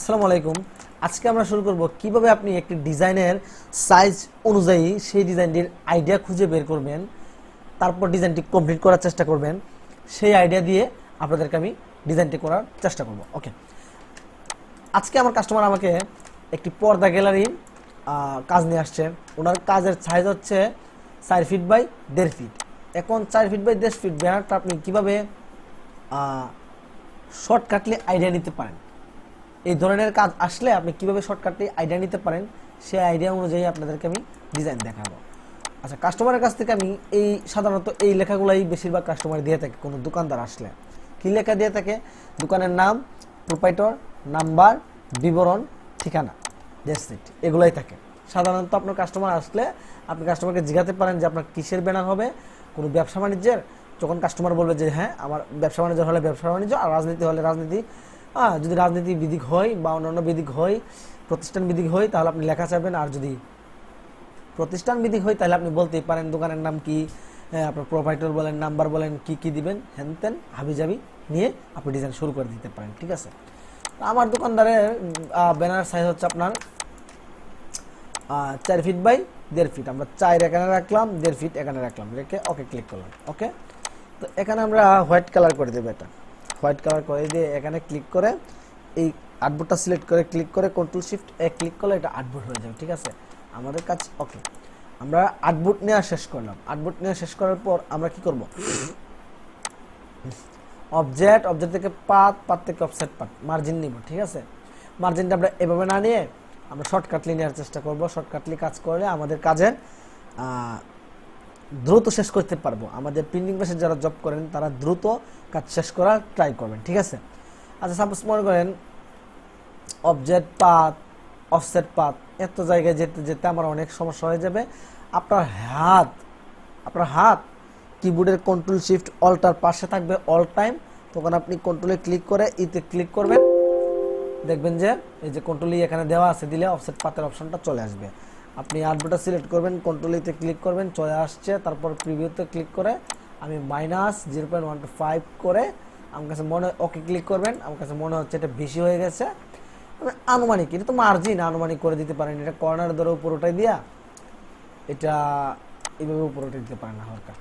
আসসালামু আলাইকুম। আজকে আমরা শুরু করব কীভাবে আপনি একটি ডিজাইনের সাইজ অনুযায়ী সেই ডিজাইনটির আইডিয়া খুঁজে বের করবেন, তারপর ডিজাইনটি কমপ্লিট করার চেষ্টা করবেন, সেই আইডিয়া দিয়ে আপনাদেরকে আমি ডিজাইনটি করার চেষ্টা করব। ওকে। আজকে আমার কাস্টমার আমাকে একটি পর্দা গ্যালারি কাজ নিয়ে আসছে। ওনার কাজের সাইজ হচ্ছে চার ফিট বাই দেড় ফিট। এখন চার ফিট বাই দেড় ফিট ব্যানারটা আপনি কীভাবে শর্টকাটলি আইডিয়া নিতে পারেন? এই ধরনের কাজ আসলে আপনি কীভাবে শর্টকাটলি আইডিয়া নিতে পারেন, সেই আইডিয়া অনুযায়ী আপনাদেরকে আমি ডিজাইন দেখাবো। আচ্ছা কাস্টমারের কাছ থেকে আমি এই সাধারণত এই লেখাগুলাই বেশিরভাগ কাস্টমার দিয়ে থাকে, কোনো দোকানদার আসলে। কি লেখা দিয়ে থাকে? দোকানের নাম প্রোপাইটর নাম্বার বিবরণ, ঠিকানা। ডেস্টিট এগুলাই থাকে। সাধারণত আপনার কাস্টমার আসলে আপনি কাস্টমারকে জিজ্ঞাতে পারেন যে আপনার কিসের ব্যানার হবে? কোনো ব্যবসা বাণিজ্যের? যখন কাস্টমার বলবে যে হ্যাঁ আমার ব্যবসা বাণিজ্য হলে ব্যবসা বাণিজ্য, আর রাজনীতি হলে রাজনীতি। যদি রাজনীতি বিধিক হয় বা অন্যান্য বিধিক হয়, প্রতিষ্ঠান বিধিক হয়, তাহলে আপনি লেখা চাইবেন আর যদি প্রতিষ্ঠান বিধিক হয়, তাহলে আপনি বলতেই পারেন, দোকানের নাম কি আপনার প্রোভাইডার বলেন নাম্বার বলেন, কি কি দিবেন হ্যান তেন হাবিজাবি নিয়ে আপনি ডিজাইন শুরু করে দিতে পারেন, ঠিক আছে? আমার দোকানদারের ব্যানার সাইজ হচ্ছে আপনার চার ফিট বাই দেড় ফিট আমরা চার এখানে রাখলাম, দেড় ফিট এখানে রাখলাম। রেখে ওকে ক্লিক করলাম ওকে তো এখানে আমরা হোয়াইট কালার করে দেবো এটা। হোয়াইট কালার করে দিয়ে এখানে ক্লিক করে এই আর্টবোর্ডটা সিলেক্ট করে ক্লিক করে কন্ট্রোল শিফট এ ক্লিক করলে এটা আর্টবোর্ড হয়ে যাবে, ঠিক আছে? আমাদের কাজ ওকে। আমরা আর্টবোর্ড নেওয়া শেষ করলাম। আর্টবোর্ড নেওয়া শেষ করার পর আমরা কি করব? অবজেক্ট অবজেক্ট থেকে পাত পাত থেকে অফসেট পাত মার্জিন নিব, ঠিক আছে? মার্জিনটা আমরা এভাবে না নিয়ে আমরা শর্টকাটলি নেওয়ার চেষ্টা করব। শর্টকাটলি কাজ করলে আমাদের কাজের দ্রুত শেষ করতে পারব। আমাদের প্রিন্টিং প্রেসে যারা জব করেন, তারা দ্রুত কাজ শেষ করার ট্রাই করবেন, ঠিক আছে? আচ্ছা সাপোজ মনে করেন অবজেক্ট পাত অফসেট পাত এত জায়গায় যেতে যেতে আমার অনেক সমস্যা হয়ে যাবে। আপনার হাত আপনার হাত কিবোর্ডের কন্ট্রোল শিফট অল্টার পাশে থাকবে অল টাইম তখন আপনি কন্ট্রোলে ক্লিক করে ইতে ক্লিক করবেন। দেখবেন যে এই যে কন্ট্রোল এখানে দেওয়া আছে, দিলে অফসেট পাতের অপশনটা চলে আসবে। আপনি আটবোটা সিলেক্ট করবেন কন্ট্রোল ইতে ক্লিক করবেন, চলে আসছে, তারপর প্রিভিউতে ক্লিক করে আমি minus zero point one two five করে আমার কাছে মনে ওকে ক্লিক করবেন, আমার কাছে মনে হচ্ছে এটা বেশি হয়ে গেছে। মানে আনুমানিক, এটা তো মার্জিন আনুমানিক করে দিতে পারেন, এটা কর্নার ধরে উপর ওটাই দিয়া, এটা এইভাবে উঠে দিতে পারেন না হালকা।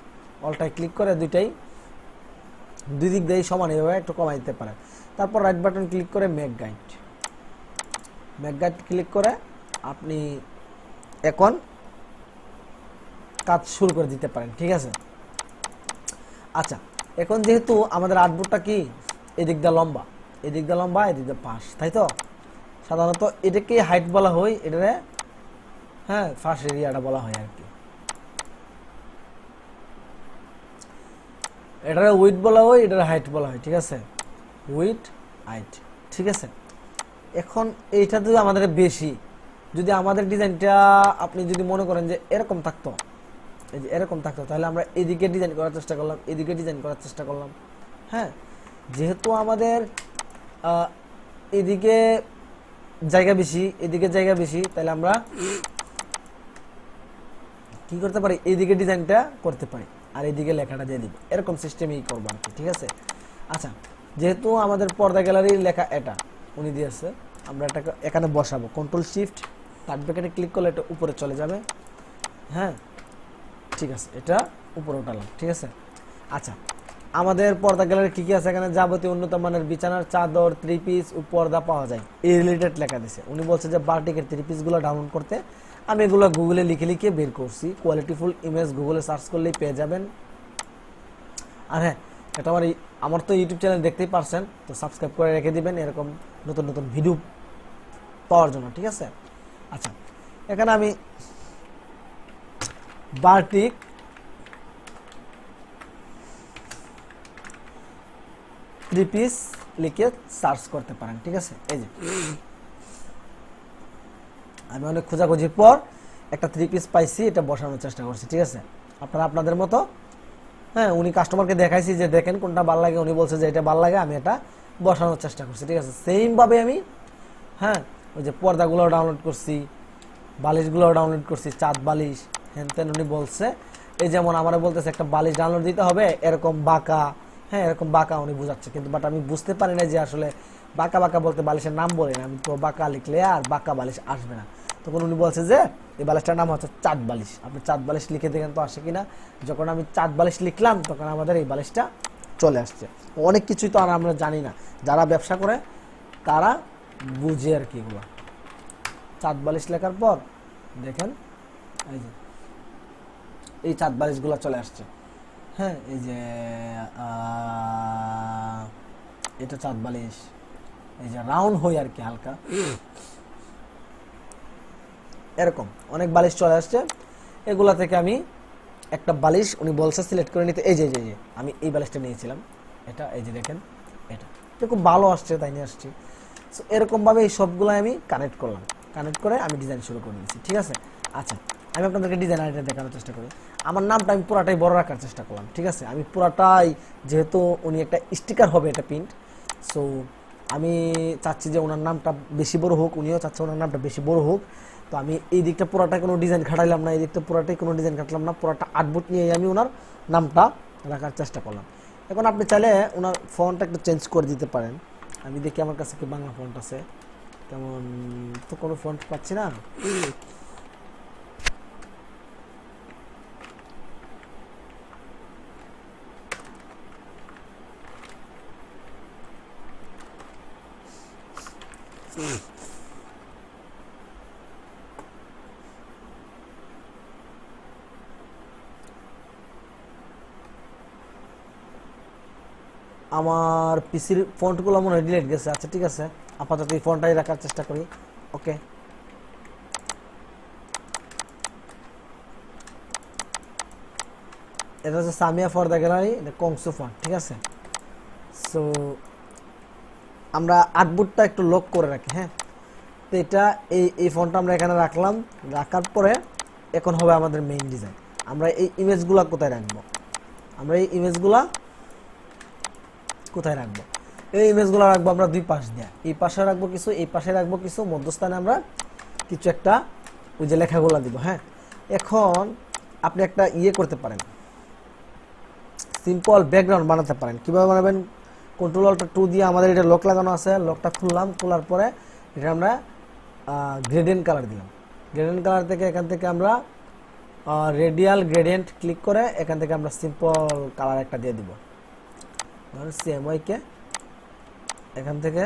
অলটায় ক্লিক করে দুইটাই, দুই দিক দিয়ে সমান এইভাবে একটু কমাই দিতে পারেন। তারপর রাইট বাটন ক্লিক করে make guide make guide click করে আপনি এখন কাজ শুরু করে দিতে পারেন, ঠিক আছে? আচ্ছা এখন যেহেতু আমাদের আটবোর্ডটা কি? এদিক দিয়ে লম্বা, এদিক দিয়ে লম্বা, এদিক দিয়ে পাশ, তাই তো? সাধারণত এটাকে হাইট বলা হয়, এটারে হ্যাঁ ফার্স্ট এরিয়াটা বলা হয় আর কি। এটার উইথ বলা হয়, এটার হাইট বলা হয়, ঠিক আছে? উইথ হাইট ঠিক আছে? এখন এইটা যদি আমাদের বেশি যদি আমাদের ডিজাইনটা আপনি যদি মনে করেন যে এরকম থাকতো, এই যে এরকম থাকতো, তাহলে আমরা এদিকে ডিজাইন করার চেষ্টা করলাম, এদিকে ডিজাইন করার চেষ্টা করলাম। হ্যাঁ যেহেতু আমাদের এদিকে জায়গা বেশি, এদিকে জায়গা বেশি, তাহলে আমরা কি করতে পারি? এদিকে ডিজাইনটা করতে পারি, আর এদিকে লেখাটা দিয়ে দিব। এরকম সিস্টেমেই করব আর কি, ঠিক আছে? আচ্ছা যেহেতু আমাদের পর্দা গ্যালারির লেখা এটা, উনি দিয়েছে, আমরা এটাকে এখানে বসাবো। কন্ট্রোল শিফট থার্ড ব্র্যাকেটে ক্লিক করলে এটা উপরে চলে যাবে। হ্যাঁ? ঠিক আছে, এটা উপরে উঠালাম, ঠিক আছে? আচ্ছা আমাদের পর্দা গ্যালারি কী কী আছে? এখানে যাবতীয় উন্নত মানের বিছানার চাদর থ্রি পিস ও পর্দা পাওয়া যায়। এই রিলেটেড লেখা দিছে। উনি বলছে যে বার্টিকের থ্রি পিসগুলো ডাউনলোড করতে আমি এগুলো গুগলে লিখে লিখে বের করছি। কোয়ালিটিফুল ইমেজ গুগলে সার্চ করলেই পেয়ে যাবেন। আর হ্যাঁ এটা আমার আমার তো ইউটিউব চ্যানেল দেখতেই পারছেন, তো সাবস্ক্রাইব করে রেখে দিবেন এরকম নতুন নতুন ভিডিও পাওয়ার জন্য, ঠিক আছে? আচ্ছা এখানে আমি বার্টিক থ্রি পিস লিখে সার্চ করতে পারেন, ঠিক আছে? এই যে। আমি অনেক খোঁজাখুঁজির পর একটা থ্রি পিস পাইছি, এটা বসানোর চেষ্টা করছি, ঠিক আছে? আপনারা আপনাদের মতো হ্যাঁ উনি কাস্টমারকে দেখাইছি যে দেখেন কোনটা ভালো লাগে, উনি বলছে যে এটা ভালো লাগে, আমি এটা বসানোর চেষ্টা করছি, ঠিক আছে? সেমভাবে আমি হ্যাঁ ওই যে পর্দাগুলো ডাউনলোড করছি বালিশগুলো ডাউনলোড করছি, চাঁদ বালিশ হ্যান তেন উনি বলছে। এই যেমন আমার বলতেছে, একটা বালিশ ডাউনলোড দিতে হবে, এরকম বাঁকা। হ্যাঁ এরকম বাঁকা উনি বোঝাচ্ছে। কিন্তু বাট আমি বুঝতে পারি না যে আসলে বাঁকা বাঁকা বলতে বালিশের নাম বলি না। আমি তো বাঁকা লিখলে আর বাঁকা বালিশ আসবে না। তখন উনি বলছে যে, এই বালিশটার নাম হচ্ছে চাঁদ বালিশ। আপনি চাঁদ বালিশ লিখে দেখেন তো আসে কিনা। যখন আমি চাঁদ বালিশ লিখলাম, তখন আমাদের এই বালিশটা চলে আসছে। অনেক কিছুই তো আর আমরা জানি না। যারা ব্যবসা করে, তারা বুঝে আর কি এগুলো। চাঁদ বালিশ লেখার পর দেখেন এই যে এই চাঁদ বালিশগুলো চলে আসছে। হ্যাঁ এই যে এটা চাঁদ বালিশ এই যে রাউন্ড হই আর কি হালকা। এরকম অনেক বালিশ চলে আসছে। এগুলা থেকে আমি একটা বালিশ উনি বলছে সিলেক্ট করে নিতে। এই যে এই যে, আমি এই বালিশটা নিয়েছিলাম। এটা এই যে দেখেন এটা। এটা খুব ভালো আসছে তাই নিয়ে আসছি। সো এরকমভাবে এই সবগুলো আমি কানেক্ট করলাম। কানেক্ট করে আমি ডিজাইন শুরু করে দিয়েছি, ঠিক আছে? আচ্ছা আমি আপনাদেরকে ডিজাইন আইডিয়া দেখানোর চেষ্টা করি। আমার নামটা আমি পুরাটাই বড় রাখার চেষ্টা করলাম, ঠিক আছে? আমি পুরাটাই, যেহেতু উনি একটা স্টিকার হবে এটা প্রিন্ট সো আমি চাচ্ছি যে ওনার নামটা বেশি বড় হোক, উনিও চাচ্ছে ওনার নামটা বেশি বড় হোক। তো আমি এই দিকটা পুরাটা কোনো ডিজাইন খাটাইলাম না, এই দিকটা পুরাটাই কোনো ডিজাইন খাটলাম না, পুরাটা আটবুট নিয়ে আমি ওনার নামটা রাখার চেষ্টা করলাম। এখন আপনি চাইলে ওনার ফোনটা একটু চেঞ্জ করে দিতে পারেন। আমি দেখি আমার কাছে কি বাংলা ফন্ট আছে। তেমন তো কোনো ফন্ট পাচ্ছি না। আমার পিসির ফন্টগুলো মনে হয় ডিলেট গেছে। আচ্ছা ঠিক আছে। আপাতত এই ফোনটাই রাখার চেষ্টা করি। ওকে। এটা হচ্ছে সামিয়া ফর দ্য গ্যালারি, এটা কংসু ফন্ট ঠিক আছে? সো আমরা আটবুটটা একটু লক করে রাখি হ্যাঁ? তো এটা এই এই ফোনটা আমরা এখানে রাখলাম। রাখার পরে এখন হবে আমাদের মেইন ডিজাইন আমরা এই ইমেজগুলা কোথায় রাখব? আমরা এই ইমেজগুলা কোথায় রাখব? এই ইমেজগুলো রাখব আমরা দুই পাশ দিয়ে। এই পাশে রাখব কিছু, এই পাশে রাখব কিছু, মধ্যস্থানে আমরা কিছু একটা ওই যে লেখাগুলো দিব হ্যাঁ? এখন আপনি একটা ইয়ে করতে পারেন। সিম্পল ব্যাকগ্রাউন্ড বানাতে পারেন। কীভাবে বানাবেন? কন্ট্রোল অল্টা টু দিয়ে আমাদের এটা লক লাগানো আছে। লকটা খুললাম, খোলার পরে এটা আমরা গ্রেডিয়েন্ট কালার দিলাম। গ্রেডিয়েন্ট কালার থেকে এখান থেকে আমরা রেডিয়াল গ্রেডিয়েন্ট ক্লিক করে এখান থেকে আমরা সিম্পল কালার একটা দিয়ে দিব। ধরুন সিএমওয়াই কে এখান থেকে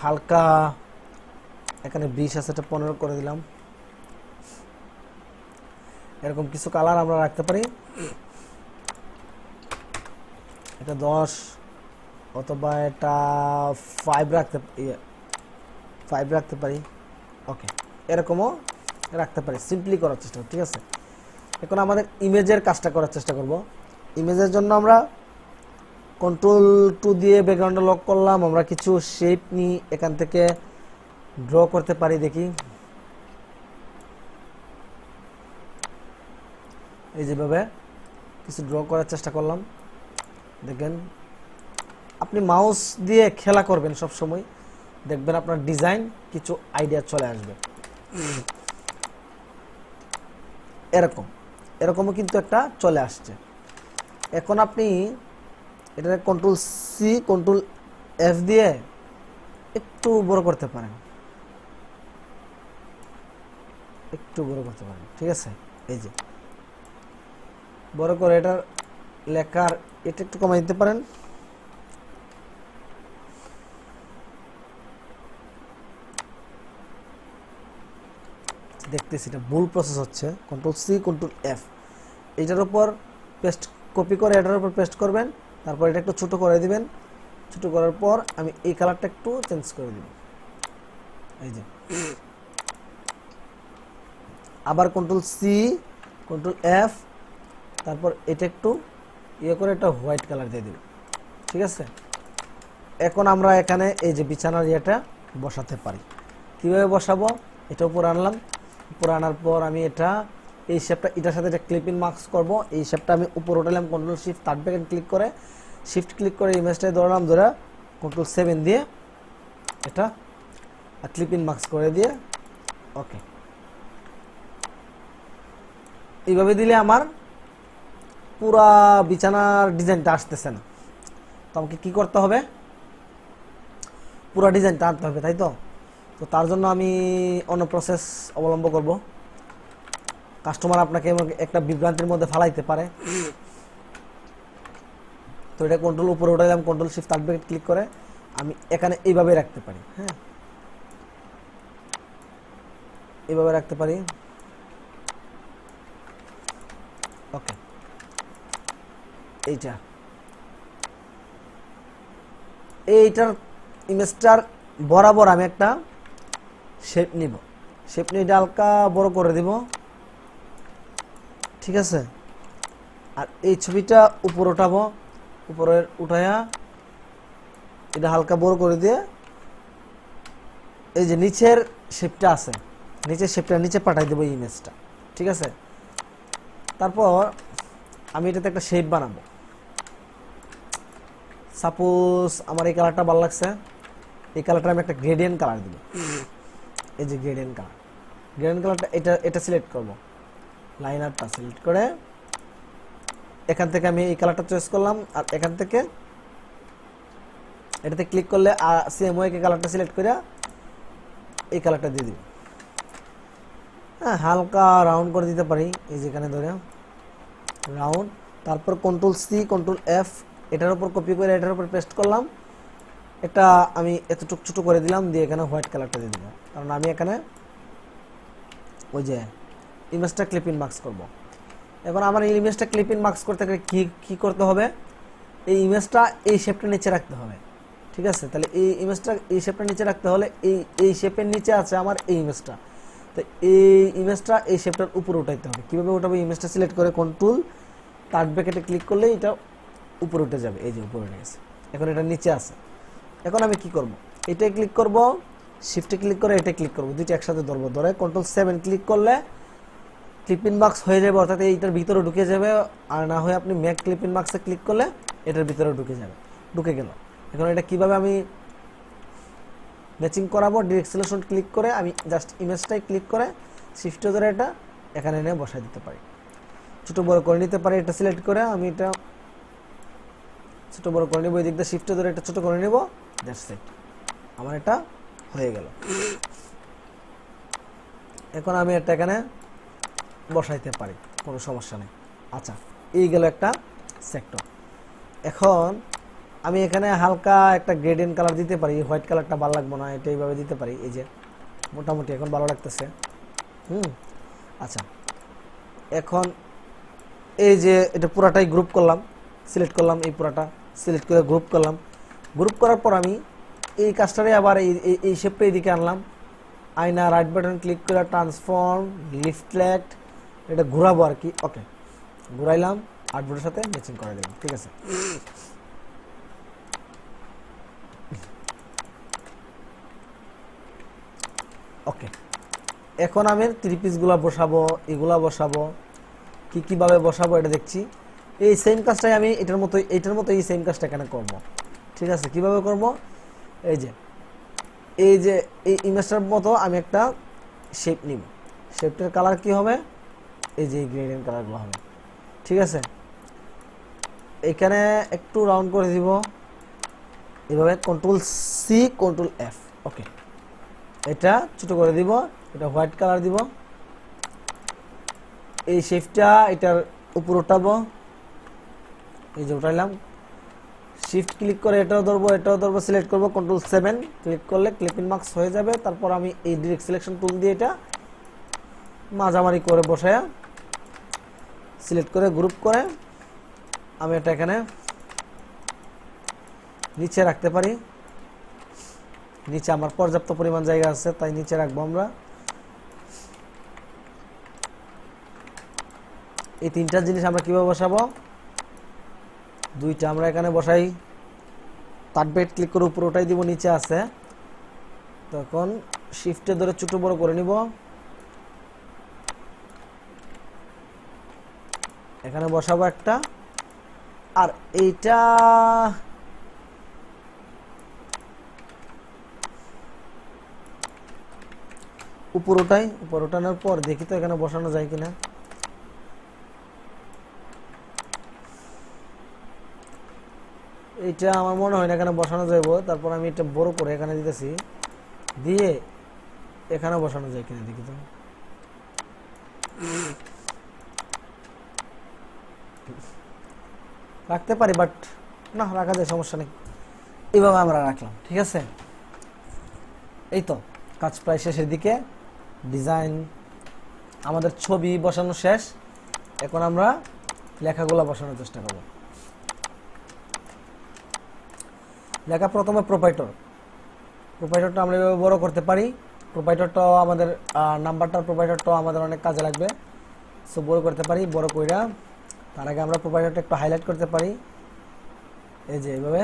হালকা, এখানে বিশ আছে, এটা পনেরো করে দিলাম। এরকম কিছু কালার আমরা রাখতে পারি। এটা দশ অথবা এটা ফাইভ রাখতে ফাইভ রাখতে পারি। ওকে এরকমও রাখতে পারি। সিম্পলি করার চেষ্টা ঠিক আছে? এখন আমাদের ইমেজের কাজটা করার চেষ্টা করব। ইমেজের জন্য আমরা কন্ট্রোল টু দিয়ে ব্যাকগ্রাউন্ডে লক করলাম। আমরা কিছু শেপ নিই এখান থেকে ড্র করতে পারি, দেখি। এই যেভাবে কিছু ড্র করার চেষ্টা করলাম। দেখেন, আপনি মাউস দিয়ে খেলা করবেন সব সময় দেখবেন আপনার ডিজাইন কিছু আইডিয়া চলে আসবে। এরকম। এরকমও কিন্তু একটা চলে আসছে। এখন আপনি এটা কন্ট্রোল সি কন্ট্রোল এফ দিয়ে একটু বড় করতে পারেন। একটু বড় করতে পারেন, ঠিক আছে? এই যে। বড় করে এটার লেখার এটা একটু কমাই দিতে পারেন। দেখতেছি এটা ভুল প্রসেস হচ্ছে। কন্ট্রোল সি কন্ট্রোল এফ এটার উপর পেস্ট কপি করে, এটার উপর পেস্ট করবেন। তারপর এটা একটু ছোট করে দিবেন। ছোট করার পর আমি এই কালারটা একটু চেঞ্জ করে দিব। এই যে। আবার কন্ট্রোল সি কন্ট্রোল এফ তারপর এটা একটু ইয়ে করে একটা হোয়াইট কালার দিয়ে দিব। ঠিক আছে? এখন আমরা এখানে এই যে বিছানার ইয়েটা বসাতে পারি। কীভাবে বসাবো? এটা উপরে আনলাম। উপরে আনার পর আমি এটা, এই শেপটা এটার সাথে একটা ক্লিপিং মার্কস করব, এই শেপটা আমি উপরে উঠালাম control shift third bracket click করে শিফট ক্লিক করে ইমেজটাই ধরলাম, ধরে কন্ট্রোল সেভেন দিয়ে এটা আর ক্লিপিং মার্কস করে দিয়ে ওকে এইভাবে দিলে আমার পুরা বিছানার ডিজাইনটা আসতেছে না। তো আমাকে কি করতে হবে? পুরা ডিজাইনটা আনতে হবে, তাই তো? তো তার জন্য আমি অন্য প্রসেস অবলম্ব করব। কাস্টমার আপনাকে একটা বিভ্রান্তির মধ্যে ফালাইতে পারে। তো এটা কন্ট্রোল উপরে উঠে দিলাম কন্ট্রোল শিফট ব্রেকেট ক্লিক করে আমি এখানে এইভাবে রাখতে পারি হ্যাঁ। এইভাবে রাখতে পারি। ওকে এইটা। এইটার ইমেজটার বরাবর আমি একটা শেপ নিব। শেপ নিয়ে এটা হালকা বড় করে দিব। ঠিক আছে? আর এই ছবিটা উপর উঠাবো। উপরের উঠায়া এটা হালকা বড় করে দিয়ে এই যে নিচের শেপটা আছে, নিচের শেপটা নিচে পাঠাই দেবো ইমেজটা ঠিক আছে? তারপর আমি এটাতে একটা শেপ বানাবো। সাপোজ আমার এই কালারটা ভালো লাগছে, এই কালারটা আমি একটা গ্রেডিয়েন্ট কালার দিব। এই যে গ্রেডেন কালার। গ্রেডেন কালারটা এটা এটা সিলেক্ট করব। লাইন আর্টটা সিলেক্ট করে এখান থেকে আমি এই কালারটা চয়েস করলাম আর এখান থেকে এটাতে ক্লিক করলে সেম ওয়ে কালারটা সিলেক্ট করে এই কালারটা দিয়ে দিব। হ্যাঁ হালকা রাউন্ড করে দিতে পারি, এই যেখানে ধরে। রাউন্ড তারপর কন্ট্রোল সি কন্ট্রোল এফ এটার উপর কপি করে এটার উপর পেস্ট করলাম। এটা আমি এতটুকু ছোটো করে দিলাম, দিয়ে এখানে হোয়াইট কালারটা দিয়ে দিলাম। কারণ আমি এখানে ওই যে ইমেজটা ক্লিপ ইন মার্কস করব। এখন আমার এই ইমেজটা ক্লিপ ইন মার্কস করতে গেলে কী কী করতে হবে? এই ইমেজটা এই শেপটা নিচে রাখতে হবে। ঠিক আছে? তাহলে এই ইমেজটা এই শেপটা নিচে রাখতে হলে এই এই শেপের নিচে আছে আমার এই ইমেজটা তো এই ইমেজটা এই শেপটার উপরে উঠাইতে হবে। কীভাবে উঠাবো? ইমেজটা সিলেক্ট করে কন্ট্রোল তার ব্র্যাকেটে ক্লিক করলে এটা উপরে উঠে যাবে। এই যে উপরে উঠে গেছে। এখন এটা নিচে আছে। এখন আমি কি করব? এটাই ক্লিক করব শিফটে ক্লিক করে এটা ক্লিক করব। দুইটা একসাথে ধরবো। ধরে কন্ট্রোল সেভেন ক্লিক করলে ক্লিপিন বাক্স হয়ে যাবে, অর্থাৎ এইটার ভিতরে ঢুকে যাবে। আর না হয় আপনি ম্যাক ক্লিপিন বাক্সে ক্লিক করলে এটার ভিতরে ঢুকে যাবে। ঢুকে গেল। এখন এটা কীভাবে আমি ম্যাচিং করাবো? ডিরেক্ট সিলেকশন ক্লিক করে আমি জাস্ট ইমেজটাই ক্লিক করে শিফটে ধরে এটা এখানে এনে বসাই দিতে পারি। ছোটো বড় করে নিতে পারি এটা সিলেক্ট করে। আমি এটা ছোটো বড় করে নেব এই দিক দিয়ে শিফটে ধরে এটা ছোটো করে নেব। দ্যাটস ইট আমার এটা হয়ে গেল। এখন আমি এটা এখানে বসাইতে পারি, কোনো সমস্যা নেই। আচ্ছা এই গেল একটা সেক্টর এখন আমি এখানে হালকা একটা গ্রেডিয়েন্ট কালার দিতে পারি হোয়াইট কালারটা ভালো লাগবে না, এটা এইভাবে দিতে পারি, এই যে মোটামুটি এখন ভালো লাগতেছে। হুম আচ্ছা এখন এই যে এটা পুরাটাই গ্রুপ করলাম সিলেক্ট করলাম এই পুরাটা সিলেক্ট করে গ্রুপ করলাম। গ্রুপ করার পর আমি এই কাজটারে আবার এই, এই- শেপটা এদিকে আনলাম। আয়না রাইট বাটন ক্লিক করে ট্রান্সফর্ম লিফটলেট এটা ঘুরাবো আর কি। ওকে ঘুরাইলাম আর্টবোর্ডের সাথে ম্যাচিং করে দিলাম, ঠিক আছে? ওকে এখন আমি থ্রি পিসগুলো বসাবো, এগুলা বসাবো, কি, কীভাবে বসাবো এটা দেখছি। এই সেম কাজটাই আমি এটার মতো এটার মতো এই সেম কাজটা এখানে করব? ঠিক আছে, কীভাবে করব? এই যে এই যে, এই ইমেজটার মতো আমি একটা শেপ নিব। শেপটার কালার কি হবে? এই যে গ্রেডিয়েন্ট কালারগুলো হবে। ঠিক আছে? এখানে একটু রাউন্ড করে দিব। এভাবে control C control F okay এটা ছোট করে দিব, এটা হোয়াইট কালার দিব। এই শেপটা এটার উপর উঠাবো। এই যে উঠাইলাম শিফট ক্লিক করে এটাও ধরবো এটাও ধরবো সিলেক্ট করব কন্ট্রোল সেভেন ক্লিক করলে ক্লিপিং মার্কস হয়ে যাবে। তারপর আমি এই ডিরেক্ট সিলেকশন টুল দিয়ে এটা মাঝামারি করে বসায়া সিলেক্ট করে গ্রুপ করে আমি এটা এখানে নিচে রাখতে পারি। নিচে আমার পর্যাপ্ত পরিমাণ জায়গা আছে, তাই নিচে রাখব আমরা। এই তিনটা জিনিস আমরা কীভাবে বসাবো? দুইটা আমরা এখানে বসাই। তার বেড ক্লিক করে উপরে ওটাই দিব, নিচে আছে। তখন শিফটে ধরে ছোট বড় করে নিব। এখানে বসাবো একটা। আর এইটা উপর ওটাই উপর ওঠানোর পর দেখি তো এখানে বসানো যায় কিনা। এটা আমার মনে হয় না এখানে বসানো যাইব। তারপর আমি এটা বড় করে এখানে দিতেছি। দিয়ে এখানে বসানো যায় কিনা দেখি তো। রাখতে পারি বাট না, রাখা যায়, সমস্যা নেই। এইভাবে আমরা রাখলাম, ঠিক আছে? এই তো, কাজ প্রায় শেষের দিকে। ডিজাইন, আমাদের ছবি বসানো শেষ। এখন আমরা লেখাগুলো বসানোর চেষ্টা করব। লেখা প্রথমে প্রোপাইটর প্রোপাইটরটা আমরা এভাবে বড় করতে পারি। প্রোপাইটরটাও আমাদের নাম্বারটার প্রোপাইটরটাও আমাদের অনেক কাজে লাগবে। সো বড় করতে পারি, বড় কইরা। তার আগে আমরা প্রোপাইটরটা একটু হাইলাইট করতে পারি। এই যে এইভাবে।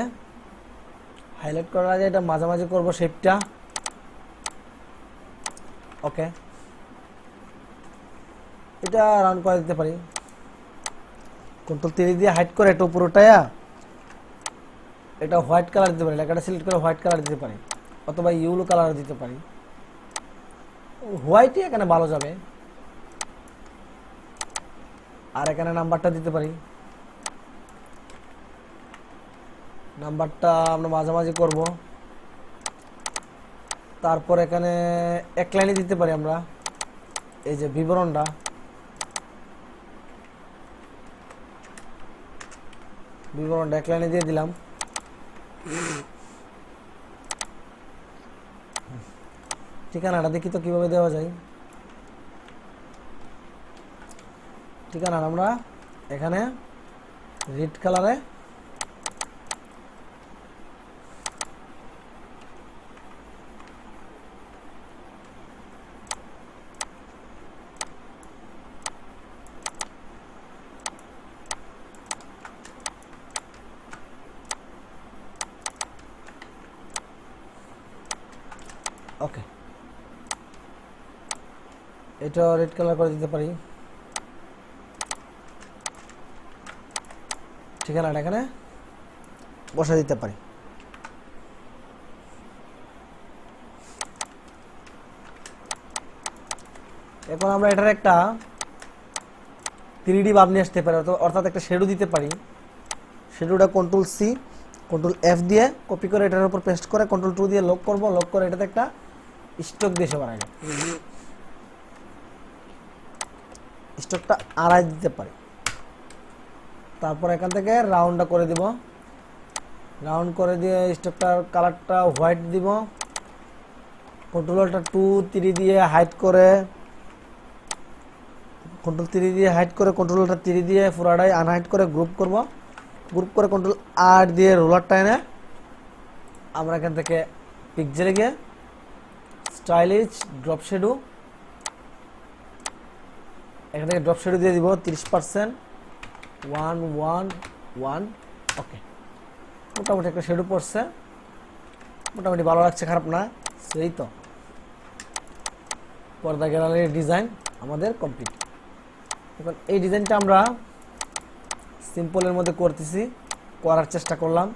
হাইলাইট করার আগে এটা মাঝামাঝি করব শেপটা ওকে এটা রান করে দিতে পারি। কন্ট্রোল তিরি দিয়ে হাইট করে এটা পুরোটায়া এটা হোয়াইট কালার দিতে পারি, লেখাটা সিলেক্ট করে হোয়াইট কালার দিতে পারি, অথবা ইউলো কালার দিতে পারি। হোয়াইটই এখানে ভালো যাবে। আর এখানে নাম্বারটা দিতে পারি। নাম্বারটা আমরা মাঝামাঝি করব। তারপর এখানে এক লাইনে দিতে পারি আমরা। এই যে বিবরণটা। বিবরণটা এক লাইনে দিয়ে দিলাম। ঠিকানাটা দেখি তো কীভাবে দেওয়া যায়। ঠিকানা আমরা এখানে রেড কালারে ওকে এটা রেড কালার করে দিতে পারি। ঠিকানাটা এখানে? বসা দিতে পারি। এখন আমরা এটার একটা থ্রি ডি ভাব নিয়ে আসতে পারি অর্থাৎ- একটা শেডু দিতে পারি। শেডুটা কন্ট্রোল সি কন্ট্রোল এফ দিয়ে কপি করে এটার উপর পেস্ট করে কন্ট্রোল টু দিয়ে লক করব লক করে এটাতে একটা স্টক দিয়ে সবার আগে স্টকটা আড়াই দিতে পারি। তারপর এখান থেকে রাউন্ডটা করে দিব। রাউন্ড করে দিয়ে স্টকটার কালারটা হোয়াইট দিব। কন্ট্রোলটা টু থ্রি দিয়ে হাইট করে কন্ট্রোল থ্রি দিয়ে হাইট করে কন্ট্রোলটা থ্রি দিয়ে পুরাটাই আনহাইট করে গ্রুপ করব। গ্রুপ করে কন্ট্রোল আর দিয়ে রোলারটা এনে আমরা এখান থেকে পিকচারে গিয়ে স্টাইলিশ ড্রপ শেডু এখান ড্রপ শেডু দিয়ে দিব, তিরিশ percent one one one okay মোটামুটি একটা শেডু পড়ছে, মোটামুটি ভালো লাগছে, খারাপ না, সেই তো। পর্দা গ্যালারির ডিজাইন আমাদের কমপ্লিট এখন এই ডিজাইনটা আমরা সিম্পলের মধ্যে করতেছি, করার চেষ্টা করলাম।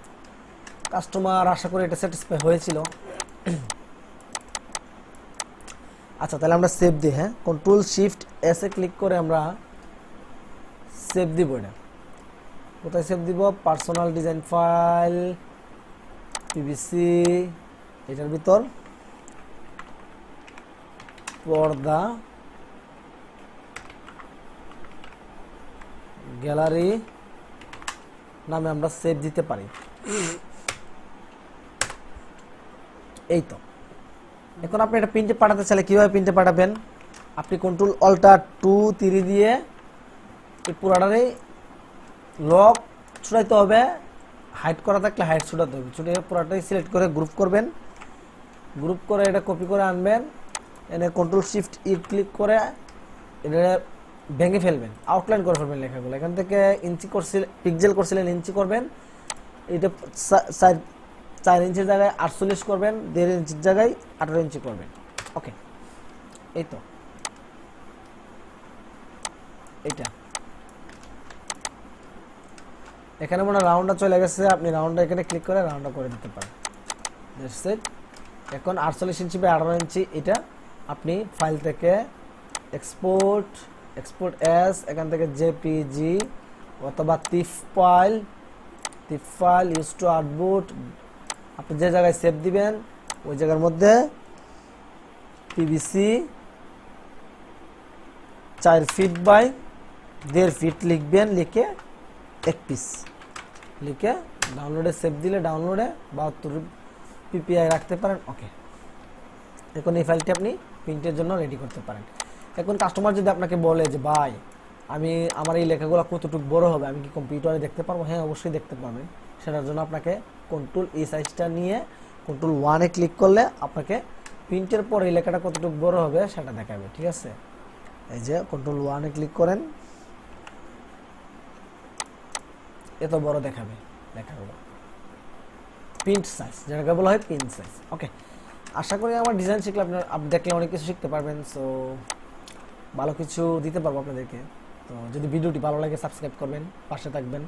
কাস্টমার আশা করি এটা স্যাটিসফাই হয়েছিল। আচ্ছা তাহলে আমরা সেভ দিই হ্যাঁ? কন্ট্রোল শিফট এসে ক্লিক করে আমরা সেভ দিব এটা। কোথায় সেভ দিব? পার্সোনাল ডিজাইন ফাইল পিভিসি এটার ভিতর। পর্দা গ্যালারি নামে আমরা সেভ দিতে পারি। এই তো। এখন আপনি এটা প্রিন্টে পাঠাতে চাইলে কীভাবে প্রিন্টে পাঠাবেন? আপনি কন্ট্রোল অল্টার টু তিরি দিয়ে এই পুরাটারই লক ছুটাইতে হবে। হাইট করা থাকলে হাইট ছুটাতে হবে। ছুটে পুরাটাই সিলেক্ট করে গ্রুপ করবেন। গ্রুপ করে এটা কপি করে আনবেন। এনে কন্ট্রোল শিফট ই ক্লিক করে এটা ভেঙে ফেলবেন। আউটলাইন করে ফেলবেন লেখাগুলো। এখান থেকে ইঞ্চি করছিলেন পিকজেল করছিলেন, ইঞ্চি করবেন। এটা সাইড চার ইঞ্চির জায়গায় আটচল্লিশ করবেন। দেড় ইঞ্চির জায়গায় আঠারো ইঞ্চি করবেন। ওকে এই তো। এইটা এখানে মনে রাউন্ডটা চলে গেছে, আপনি রাউন্ডটা এখানে ক্লিক করে রাউন্ডটা করে দিতে পারেন. এখন আটচল্লিশ ইঞ্চি বা আঠারো ইঞ্চি, এটা আপনি ফাইল থেকে এক্সপোর্ট এক্সপোর্ট এস এখান থেকে জেপিজি অথবা TIFF file the file use to output আপনি যে জায়গায় সেভ দিবেন, ওই জায়গার মধ্যে পিভিসি চার ফিট বাই দেড় ফিট লিখবেন, লিখে এক পিস লিখে ডাউনলোডে সেভ দিলে ডাউনলোডে বাহাত্তর পিপিআই রাখতে পারেন ওকে এখন এই ফাইলটি আপনি প্রিন্টের জন্য রেডি করতে পারেন। এখন কাস্টমার যদি আপনাকে বলে যে, ভাই, আমি, আমার এই লেখাগুলো কতটুকু বড় হবে, আমি কি কম্পিউটারে দেখতে পারব? হ্যাঁ অবশ্যই দেখতে পারবেন। সেটার জন্য আপনাকে কন্ট্রোল এই সাইজটা নিয়ে কন্ট্রোল ওয়ানে ক্লিক করলে আপনাকে প্রিন্টের পর এই লেখাটা কতটুকু বড় হবে সেটা দেখাবে, ঠিক আছে? এই যে কন্ট্রোল ওয়ানে ক্লিক করেন। এত বড় দেখাবে। লেখাগুলো প্রিন্ট সাইজ যেটাকে বলা হয় প্রিন্ট সাইজ ওকে আশা করি আমার ডিজাইন শিখলে আপনার, আপনি দেখলে অনেক কিছু শিখতে পারবেন সো ভালো কিছু দিতে পারব আপনাদেরকে। তো যদি ভিডিওটি ভালো লাগে সাবস্ক্রাইব করবেন, পাশে থাকবেন,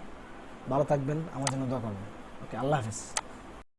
ভালো থাকবেন, আমার জন্য দোয়া করবেন। ওকে আল্লাহ হাফিজ।